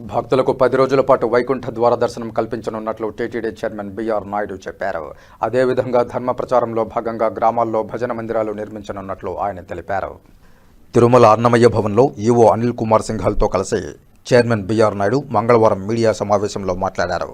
భక్తులకు పది రోజుల పాటు వైకుంఠ ద్వార దర్శనం కల్పించనున్నట్లు టీటీడీ చైర్మన్ బీఆర్ నాయుడు చెప్పారు. అదేవిధంగా ధర్మ ప్రచారంలో భాగంగా గ్రామాల్లో భజన మందిరాలు నిర్మించనున్నట్లు ఆయన తెలిపారు. తిరుమల అన్నమయ్య భవన్లో ఈవో అనిల్ కుమార్ సింఘాల్తో కలిసి చైర్మన్ బీఆర్ నాయుడు మంగళవారం మీడియా సమావేశంలో మాట్లాడారు.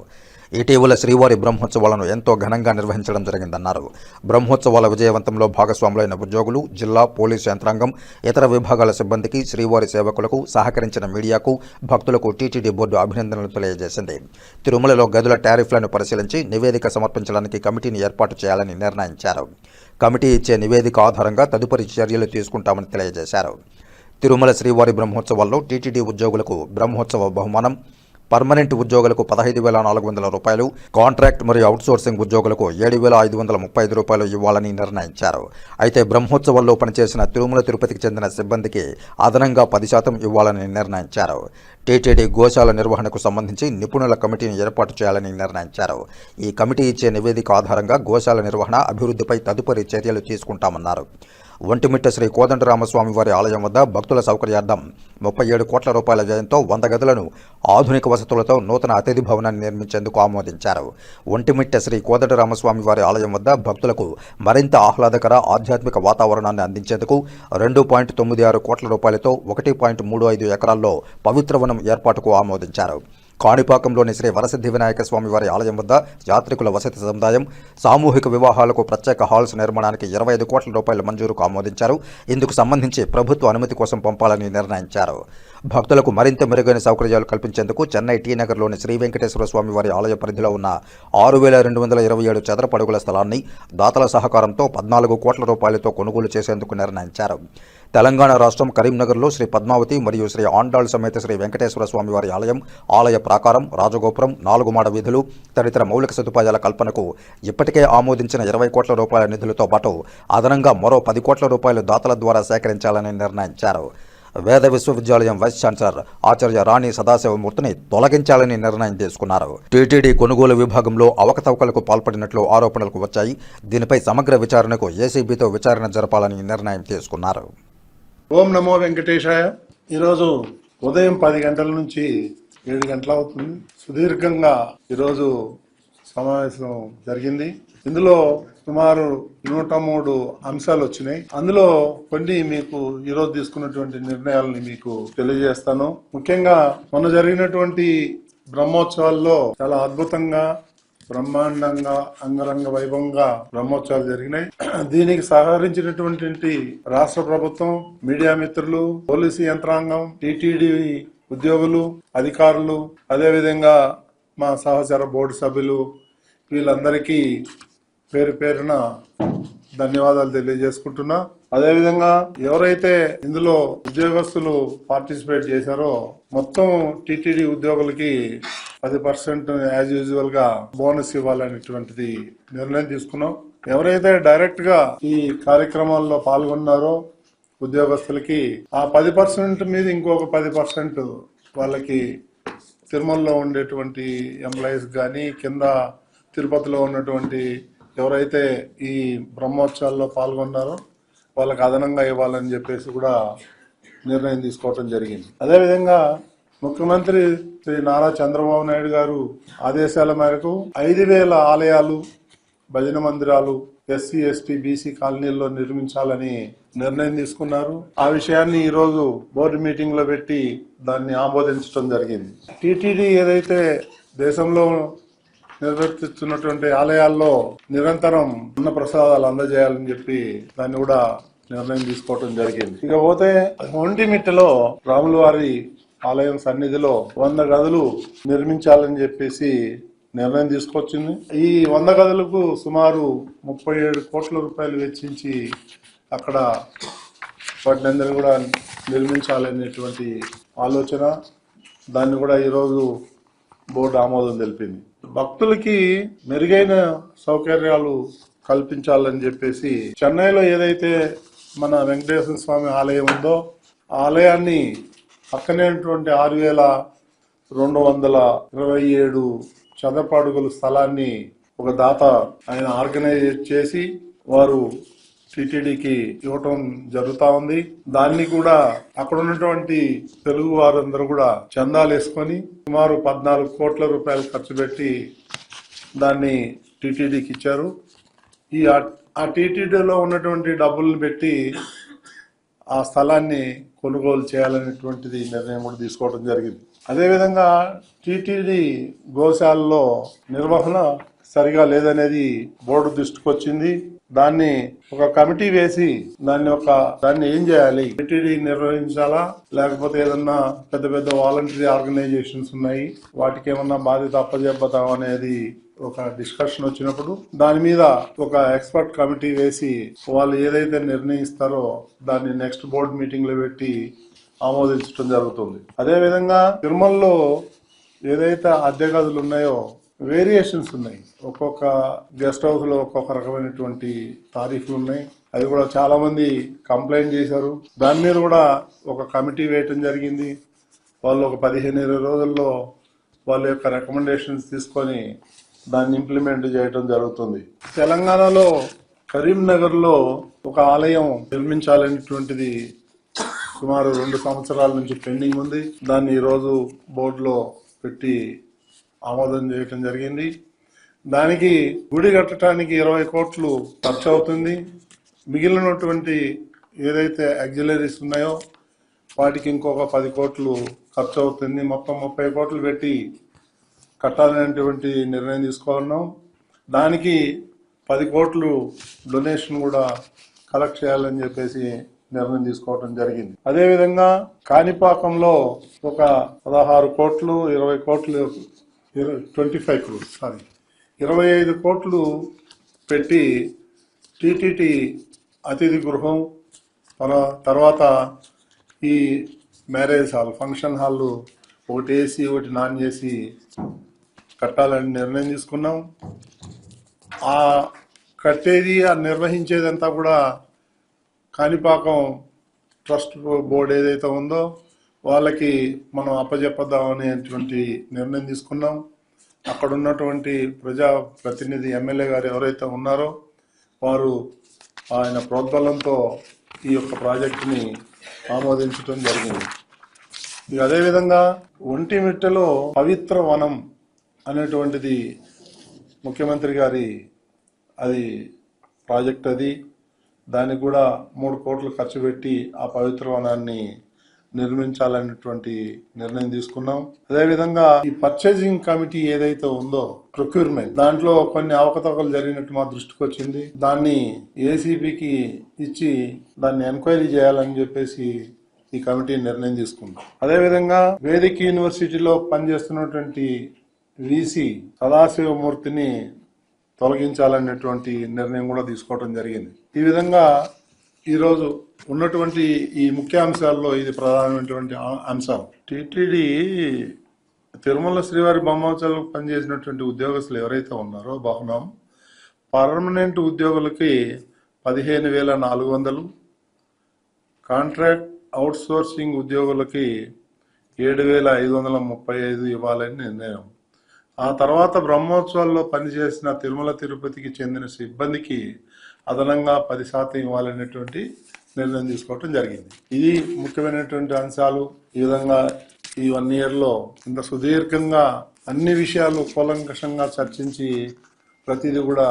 ఇటీవల శ్రీవారి బ్రహ్మోత్సవాలను ఎంతో ఘనంగా నిర్వహించడం జరిగిందన్నారు. బ్రహ్మోత్సవాల విజయవంతంలో భాగస్వాములైన ఉద్యోగులు జిల్లా పోలీసు యంత్రాంగం ఇతర విభాగాల సిబ్బందికి శ్రీవారి సేవకులకు సహకరించిన మీడియాకు భక్తులకు టీటీడీ బోర్డు అభినందనలు తెలియజేసింది. తిరుమలలో గదుల టారిఫ్లను పరిశీలించి నివేదిక సమర్పించడానికి కమిటీని ఏర్పాటు చేయాలని నిర్ణయించారు. కమిటీ ఇచ్చే నివేదిక ఆధారంగా తదుపరి చర్యలు తీసుకుంటామని తెలియజేశారు. తిరుమల శ్రీవారి బ్రహ్మోత్సవాల్లో టీటీడీ ఉద్యోగులకు బ్రహ్మోత్సవ బహుమానం పర్మనెంట్ ఉద్యోగులకు పదహైదు వేల నాలుగు వందల రూపాయలు కాంట్రాక్ట్ మరియు అవుట్సోర్సింగ్ ఉద్యోగులకు ఏడు వేల ఐదు వందల ముప్పై ఐదు రూపాయలు ఇవ్వాలని నిర్ణయించారు. అయితే బ్రహ్మోత్సవాల్లో పనిచేసిన తిరుమల తిరుపతికి చెందిన సిబ్బందికి అదనంగా పది శాతం ఇవ్వాలని నిర్ణయించారు. టీటీడీ గోశాల నిర్వహణకు సంబంధించి నిపుణుల కమిటీని ఏర్పాటు చేయాలని నిర్ణయించారు. ఈ కమిటీ ఇచ్చే నివేదిక ఆధారంగా గోశాల నిర్వహణ అభివృద్ధిపై తదుపరి చర్యలు తీసుకుంటామన్నారు. ఒంటిమిట్ట శ్రీ కోదండరామస్వామి వారి ఆలయం వద్ద భక్తుల సౌకర్యార్థం ముప్పై ఏడు కోట్ల రూపాయల వ్యయంతో వంద గదులను ఆధునిక వసతులతో నూతన అతిథి భవనాన్ని నిర్మించేందుకు ఆమోదించారు. ఒంటిమిట్ట శ్రీ కోదండరామస్వామి వారి ఆలయం వద్ద భక్తులకు మరింత ఆహ్లాదకర ఆధ్యాత్మిక వాతావరణాన్ని అందించేందుకు రెండు పాయింట్ తొమ్మిది ఆరు కోట్ల రూపాయలతో ఒకటి పాయింట్ మూడు ఐదు ఎకరాల్లో పవిత్రవనం ఏర్పాటుకు ఆమోదించారు. కాణిపాకంలోని శ్రీ వరసిద్ధి వినాయక స్వామి వారి ఆలయం వద్ద యాత్రికుల వసతి సముదాయం సామూహిక వివాహాలకు ప్రత్యేక హాల్స్ నిర్మాణానికి ఇరవై ఐదు కోట్ల రూపాయల మంజూరుకు ఆమోదించారు. ఇందుకు సంబంధించి ప్రభుత్వ అనుమతి కోసం పంపాలని నిర్ణయించారు. భక్తులకు మరింత మెరుగైన సౌకర్యాలు కల్పించేందుకు చెన్నై టీ నగర్లోని శ్రీ వెంకటేశ్వర స్వామి వారి ఆలయ పరిధిలో ఉన్న ఆరు వేల రెండు వందల ఇరవై ఏడు చదరపడుగుల స్థలాన్ని దాతల సహకారంతో పద్నాలుగు కోట్ల రూపాయలతో కొనుగోలు చేసేందుకు నిర్ణయించారు. తెలంగాణ రాష్ట్రం కరీంనగర్లో శ్రీ పద్మావతి మరియు శ్రీ ఆండాళ్ సమేత శ్రీ వెంకటేశ్వర స్వామి వారి ఆలయం ఆలయ ప్రాకారం రాజగోపురం నాలుగు మాడ వీధులు తదితర మౌలిక సదుపాయాల కల్పనకు ఇప్పటికే ఆమోదించిన ఇరవై కోట్ల రూపాయల నిధులతో పాటు అదనంగా మరో పది కోట్ల రూపాయలు దాతల ద్వారా సేకరించాలని నిర్ణయించారు. వేద విశ్వవిద్యాలయం వైస్ ఛాన్సలర్ ఆచార్య రాణి సదాశివమూర్తిని తొలగించాలని నిర్ణయం తీసుకున్నారు. టీటీడీ కొనుగోలు విభాగంలో అవకతవకలకు పాల్పడినట్లు ఆరోపణలకు వచ్చాయి. దీనిపై సమగ్ర విచారణకు ఏసీబీతో విచారణ జరపాలని నిర్ణయం తీసుకున్నారు. ఓం నమో వెంకటేశాయ. ఈరోజు ఉదయం పది గంటల నుంచి ఏడు గంటల అవుతుంది. సుదీర్ఘంగా ఈరోజు సమావేశం జరిగింది. ఇందులో సుమారు నూట మూడు అంశాలు వచ్చినాయి. అందులో కొన్ని మీకు ఈరోజు తీసుకున్నటువంటి నిర్ణయాలని మీకు తెలియజేస్తాను. ముఖ్యంగా మొన్న జరిగినటువంటి బ్రహ్మోత్సవాల్లో చాలా అద్భుతంగా బ్రహ్మాండంగా అంగరంగ వైభవంగా బ్రహ్మోత్సవాలు జరిగినాయి. దీనికి సహకరించినటువంటి రాష్ట్ర ప్రభుత్వం మీడియా మిత్రులు పోలీసు యంత్రాంగం టీటీడీ ఉద్యోగులు అధికారులు అదేవిధంగా మా సహచర బోర్డు సభ్యులు వీళ్ళందరికీ పేరు పేరున ధన్యవాదాలు తెలియజేసుకుంటున్నా. అదేవిధంగా ఎవరైతే ఇందులో ఉద్యోగస్తులు పార్టిసిపేట్ చేశారో మొత్తం టీటీడీ ఉద్యోగులకి పది పర్సెంట్ యాజ్ యూజువల్గా బోనస్ ఇవ్వాలనేటువంటిది నిర్ణయం తీసుకున్నాం. ఎవరైతే డైరెక్ట్గా ఈ కార్యక్రమాల్లో పాల్గొన్నారో ఉద్యోగస్తులకి ఆ పది పర్సెంట్ మీద ఇంకొక పది పర్సెంట్ వాళ్ళకి తిరుమలలో ఉండేటువంటి ఎంప్లాయీస్ కానీ కింద తిరుపతిలో ఉన్నటువంటి ఎవరైతే ఈ బ్రహ్మోత్సవాల్లో పాల్గొన్నారో వాళ్ళకి అదనంగా ఇవ్వాలని చెప్పేసి కూడా నిర్ణయం తీసుకోవటం జరిగింది. అదేవిధంగా ముఖ్యమంత్రి శ్రీ నారా చంద్రబాబు నాయుడు గారు ఆదేశాల మేరకు ఐదు వేల ఆలయాలు భజన మందిరాలు ఎస్సీ ఎస్టీ బీసీ కాలనీల్లో నిర్మించాలని నిర్ణయం తీసుకున్నారు. ఆ విషయాన్ని ఈరోజు బోర్డు మీటింగ్లో పెట్టి దాన్ని ఆమోదించడం జరిగింది. టీటీడీ ఏదైతే దేశంలో నిర్వర్తిస్తున్నటువంటి ఆలయాల్లో నిరంతరం అన్న ప్రసాదాలు అందజేయాలని చెప్పి దాన్ని కూడా నిర్ణయం తీసుకోవటం జరిగింది. ఇక పోతే ఒంటిమిట్టలో రాముల వారి ఆలయం సన్నిధిలో వంద గదులు నిర్మించాలని చెప్పేసి నిర్ణయం తీసుకొచ్చింది. ఈ వంద గదులకు సుమారు ముప్పై ఏడు కోట్ల రూపాయలు వెచ్చించి అక్కడ వాటిని కూడా నిర్మించాలనేటువంటి ఆలోచన. దాన్ని కూడా ఈరోజు బోర్డు ఆమోదం తెలిపింది. భక్తులకి మెరుగైన సౌకర్యాలు కల్పించాలని చెప్పేసి చెన్నైలో ఏదైతే మన వెంకటేశ్వర స్వామి ఆలయం ఉందో ఆ ఆలయాన్ని పక్కనేటువంటి ఆరు వేల రెండు వందల ఇరవై ఏడు చదరపు స్థలాన్ని ఒక దాత ఆయన ఆర్గనైజ్ చేసి వారు టిటిడికి ఇవ్వటం జరుగుతా ఉంది. దాన్ని కూడా అక్కడ ఉన్నటువంటి తెలుగు వారందరూ కూడా చందాలు వేసుకొని సుమారు పద్నాలుగు కోట్ల రూపాయలు ఖర్చు పెట్టి దాన్ని టిటిడికి ఇచ్చారు. ఈ ఆ- ఆ టీటీడీలో ఉన్నటువంటి డబ్బులను పెట్టి ఆ స్థలాన్ని కొనుగోలు చేయాలనేటువంటిది నిర్ణయం కూడా తీసుకోవడం జరిగింది. అదేవిధంగా టీటీడీ గోశాలలో నిర్వహణ సరిగా లేదనేది బోర్డు దృష్టికి వచ్చింది దాన్ని ఒక కమిటీ వేసి దాన్ని ఒక దాన్ని ఏం చేయాలి? టీటీడీ నిర్వహించాలా లేకపోతే ఏదన్నా పెద్ద పెద్ద వాలంటరీ ఆర్గనైజేషన్స్ ఉన్నాయి? వాటికి ఏమన్నా బాధ్యత అప్పజెప్పతాం అనేది ఒక డిస్కషన్ వచ్చినప్పుడు దాని మీద ఒక ఎక్స్పర్ట్ కమిటీ వేసి వాళ్ళు ఏదైతే నిర్ణయిస్తారో దాన్ని నెక్స్ట్ బోర్డు మీటింగ్లో పెట్టి ఆమోదించడం జరుగుతుంది. అదేవిధంగా తిరుమలలో ఏదైతే అద్దె గదులు ఉన్నాయో వేరియేషన్స్ ఉన్నాయి. ఒక్కొక్క గెస్ట్ హౌస్లో ఒక్కొక్క రకమైనటువంటి తారీఫ్లు ఉన్నాయి. అది కూడా చాలా మంది కంప్లైంట్ చేశారు. దాని మీద కూడా ఒక కమిటీ వేయటం జరిగింది. వాళ్ళు ఒక పదిహేను ఇరవై రోజుల్లో వాళ్ళ యొక్క రికమెండేషన్స్ తీసుకొని దాన్ని ఇంప్లిమెంట్ చేయడం జరుగుతుంది. తెలంగాణలో కరీంనగర్లో ఒక ఆలయం నిర్మించాలనేటువంటిది సుమారు రెండు సంవత్సరాల నుంచి పెండింగ్ ఉంది. దాన్ని ఈ రోజు బోర్డులో పెట్టి ఆమోదం చేయటం జరిగింది. దానికి గుడి కట్టడానికి ఇరవై కోట్లు ఖర్చు అవుతుంది మిగిలినటువంటి ఏదైతే అగ్జిలరీస్ ఉన్నాయో వాటికి ఇంకొక పది కోట్లు ఖర్చు అవుతుంది మొత్తం ముప్పై కోట్లు పెట్టి కట్టాలనేటువంటి నిర్ణయం తీసుకున్నాం దానికి పది కోట్లు డొనేషన్ కూడా కలెక్ట్ చేయాలని చెప్పేసి నిర్ణయం తీసుకోవడం జరిగింది. అదేవిధంగా కాణిపాకంలో ఒక పదహారు కోట్లు ఇరవై కోట్లు ట్వంటీ ఫైవ్ క్రోర్స్ సారీ ఇరవై ఐదు కోట్లు పెట్టి టీటీటీ అతిథి గృహం తర్వా- తర్వాత ఈ మ్యారేజ్ హాల్ ఫంక్షన్ హాల్ ఒకటి ఏసీ ఒకటి నాన్ ఏసీ కట్టాలని నిర్ణయం తీసుకున్నాం. ఆ కట్టేది ఆ నిర్వహించేదంతా కూడా కాణిపాకం ట్రస్ట్ బోర్డు ఏదైతే ఉందో వాళ్ళకి మనం అప్పజెప్పదాం అనేటువంటి నిర్ణయం తీసుకున్నాం. అక్కడ ఉన్నటువంటి ప్రజా ప్రతినిధి ఎమ్మెల్యే గారు ఎవరైతే ఉన్నారో వారు ఆయన ప్రోద్బలంతో ఈ యొక్క ప్రాజెక్టుని ఆమోదించడం జరిగింది. ఇక అదేవిధంగా ఒంటిమిట్టలో పవిత్ర వనం అనేటువంటిది ముఖ్యమంత్రి గారి అది ప్రాజెక్ట్ అది. దానికి కూడా మూడు కోట్లు ఖర్చు పెట్టి ఆ పవిత్ర వనాన్ని నిర్మించాలనేటువంటి నిర్ణయం తీసుకున్నాం. అదేవిధంగా ఈ పర్చేసింగ్ కమిటీ ఏదైతే ఉందో ప్రొక్యూర్మెంట్ దాంట్లో కొన్ని అవకతవకలు జరిగినట్టు మా దృష్టికి వచ్చింది. దాన్ని ఏసీబీకి ఇచ్చి దాన్ని ఎంక్వైరీ చేయాలని చెప్పేసి ఈ కమిటీ నిర్ణయం తీసుకుంది. అదేవిధంగా వేదిక్ యూనివర్సిటీలో పనిచేస్తున్నటువంటి విసి సదాశివమూర్తిని తొలగించాలనేటువంటి నిర్ణయం కూడా తీసుకోవడం జరిగింది. ఈ విధంగా ఈరోజు ఉన్నటువంటి ఈ ముఖ్య అంశాల్లో ఇది ప్రధానమైనటువంటి అంశం టిటిడి తిరుమల శ్రీవారి బ్రహ్మోత్సవాలకు పనిచేసినటువంటి ఉద్యోగస్తులు ఎవరైతే ఉన్నారో బహునం పర్మనెంట్ ఉద్యోగులకి పదిహేను వేల నాలుగు వందలు కాంట్రాక్ట్ అవుట్ సోర్సింగ్ ఉద్యోగులకి ఏడు వేల ఐదు వందల ముప్పై ఐదు ఇవ్వాలని నిర్ణయం. ఆ తర్వాత బ్రహ్మోత్సవాల్లో పనిచేసిన తిరుమల తిరుపతికి చెందిన సిబ్బందికి అదనంగా పది శాతం ఇవ్వాలనేటువంటి నిర్ణయం తీసుకోవటం జరిగింది. ఇది ముఖ్యమైనటువంటి అంశాలు. ఈ విధంగా ఈ వన్ ఇయర్లో ఇంత సుదీర్ఘంగా అన్ని విషయాలు కూలంకషంగా చర్చించి ప్రతిదీ కూడా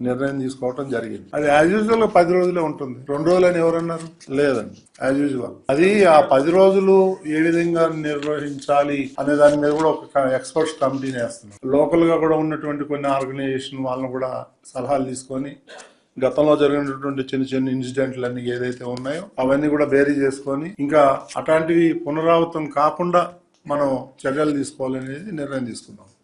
నిర్ణయం తీసుకోవటం జరిగింది. అది యాజ్ యూజువల్ పది రోజులే ఉంటుంది. రెండు రోజులు అని ఎవరన్నారు? లేదండి. యాజ్ యూజువల్ అది ఆ పది రోజులు ఏ విధంగా నిర్వహించాలి అనే దాని మీద కూడా ఒక ఎక్స్పర్ట్స్ కమిటీని వేస్తున్నాం లోకల్గా కూడా ఉన్నటువంటి కొన్ని ఆర్గనైజేషన్ వాళ్ళని కూడా సలహాలు తీసుకొని గతంలో జరిగినటువంటి చిన్న చిన్న ఇన్సిడెంట్లు అన్ని ఏదైతే ఉన్నాయో అవన్నీ కూడా బేరీ చేసుకొని ఇంకా అట్లాంటివి పునరావృతం కాకుండా మనం చర్యలు తీసుకోవాలనేది నిర్ణయం తీసుకున్నాం.